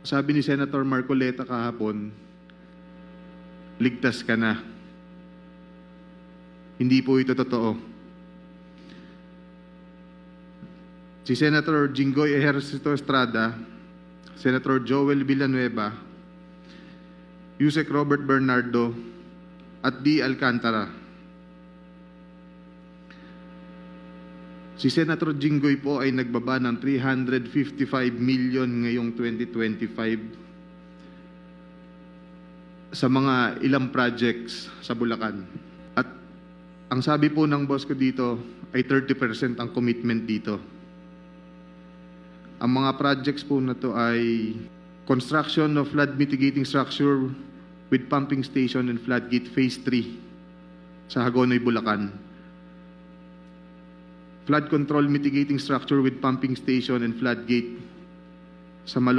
sabi ni Senator Marcoleta kahapon, ligtas ka na. Hindi po ito totoo. Si Senator Jinggoy Ejercito Estrada, Senator Joel Villanueva, Yusek Robert Bernardo, at D. Alcantara. Si Senator Jinggoy po ay nagbaba ng 355 million ngayong 2025 sa mga ilang projects sa Bulacan. At ang sabi po ng boss ko dito ay 30% ang commitment dito. Ang mga projects po na to ay construction of flood mitigating structure with pumping station and floodgate phase 3 sa Hagonoy, Bulacan. Flood control mitigating structure with pumping station and floodgate sa Malo